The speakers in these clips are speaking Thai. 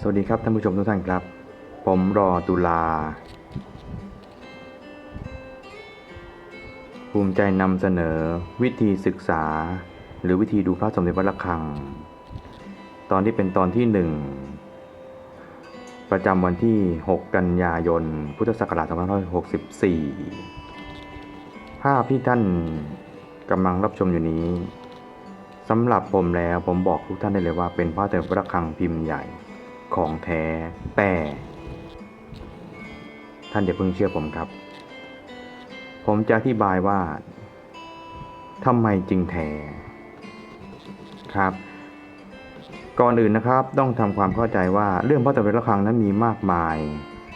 สวัสดีครับท่านผู้ชมทุกท่านครับ ผมรอตุลา ภูมิใจนำเสนอวิธีศึกษา หรือวิธีดูพระสมเด็จวัดระฆัง ตอนที่เป็นตอนที่หนึ่งประจำวันที่ 6 กันยายน พุทธศักราช2564 ภาพที่ท่านกำลังรับชมอยู่นี้สำหรับผมแล้วผมบอกทุกท่านได้เลยว่าเป็นพระสมเด็จวัดระฆังพิมพ์ใหญ่ ของแท้แต่ ท่านอย่าเพิ่งเชื่อผมครับ ผมจะอธิบายว่าทำไมจึงแท้ครับ ก่อนอื่นนะครับ ต้องทำความเข้าใจว่าเรื่องพระตะเวนระฆังนั้นมีมากมาย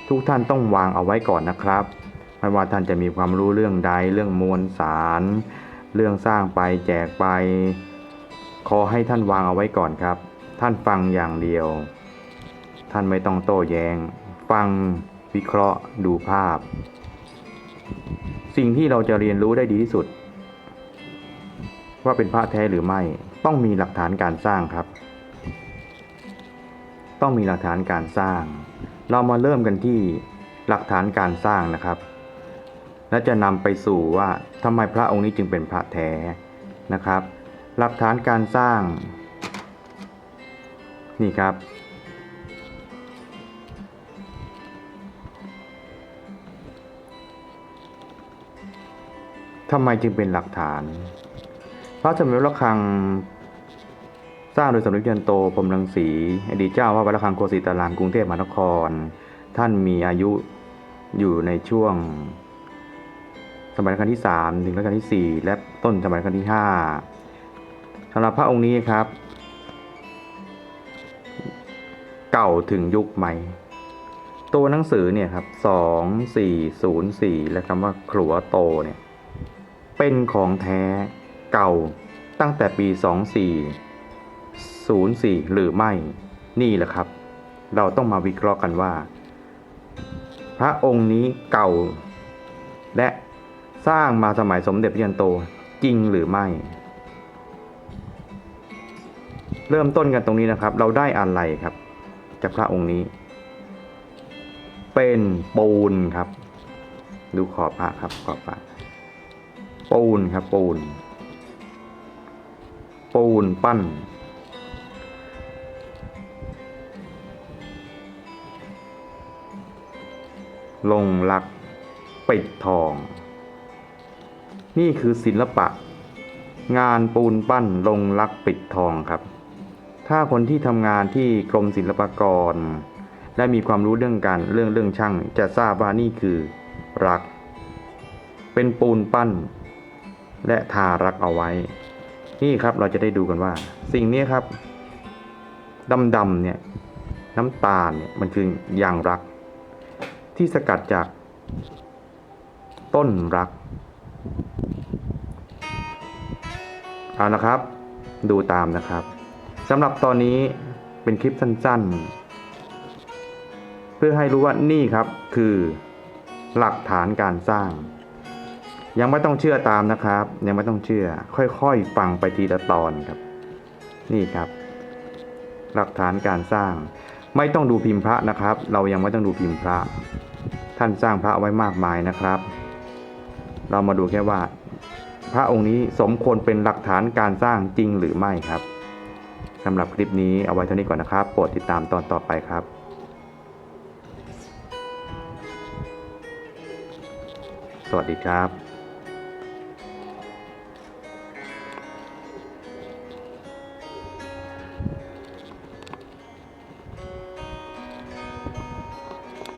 ทุกท่านต้องวางเอาไว้ก่อนนะครับไม่ว่าท่านจะมีความรู้เรื่องใดเรื่องมวลสาร เรื่องสร้างไปแจกไป ขอให้ท่านวางเอาไว้ก่อนครับ ท่านฟังอย่างเดียว ท่านไม่ต้องโต้แยง้ง ฟังวิเคราะห์ดูภาพ สิ่งที่เราจะเรียนรู้ได้ดีที่สุด ว่าเป็นพระแท้หรือไม่ ต้องมีหลักฐานการสร้างครับ ต้องมีหลักฐานการสร้าง เรามาเริ่มกันที่หลักฐานการสร้างนะครับ และจะนำไปสู่ว่าทำไมพระองค์นี้จึงเป็นพระแท้นะครับ หลักฐานการสร้าง นี่ครับ ทำไมจึงเป็นหลักฐาน พระสมเด็จระฆังสร้างโดยสมเด็จยันโตพรมรังสีอดีตเจ้าว่าวัดระฆังโกสิตารามกรุงเทพมหานคร ท่านมีอายุอยู่ในช่วง สมัยรัชกาลที่3ถึงรัชกาลที่ 4 และต้นสมัยรัชกาลที่5สำหรับพระองค์นี้ครับ เก่าถึงยุคไหมตัวหนังสือเนี่ยครับ 2404 และคำว่าขลัวโตเนี่ย เป็นของแท้เก่าตั้งแต่ปี 2404 หรือไม่นี่แหละครับ เราต้องมาวิเคราะห์กันว่า พระองค์นี้เก่า และสร้างมาสมัยสมเด็จพระยันโตจริงหรือไม่ เริ่มต้นกันตรงนี้นะครับ เราได้อะไรครับ จากพระองค์นี้ เป็นปูนครับ ดูขอบพระครับขอบพระ ปูนครับปูน ปูนปั้น ลงลักปิดทอง นี่คือศิลปะ งานปูนปั้นลงลักปิดทองครับ ถ้าคนที่ทำงานที่กรมศิลปากร และมีความรู้เรื่องการเรื่องเรื่องช่าง จะทราบว่านี่คือรักเป็นปูนปั้น และทารักเอาไว้ นี่ครับเราจะได้ดูกันว่า สิ่งนี้ครับดำๆเนี่ยน้ำตาลเนี่ยมันคือยางรัก ที่สกัดจากต้นรักเอานะครับ ดูตามนะครับสำหรับตอนนี้เป็นคลิปสั้นๆ เพื่อให้รู้ว่านี่ครับคือหลักฐานการสร้าง ยังไม่ต้องเชื่อตามนะครับ ยังไม่ต้องเชื่อ ค่อยๆ ฟังไปทีละตอนครับ นี่ครับ หลักฐานการสร้าง ไม่ต้องดูพิมพ์พระนะครับ เรายังไม่ต้องดูพิมพ์พระ ท่านสร้างพระไว้มากมายนะครับ เรามาดูแค่ว่า พระองค์นี้สมควรเป็นหลักฐานการสร้างจริงหรือไม่ครับสำหรับคลิปนี้เอาไว้เท่านี้ก่อนนะครับ โปรดติดตามตอนต่อไปครับสวัสดีครับ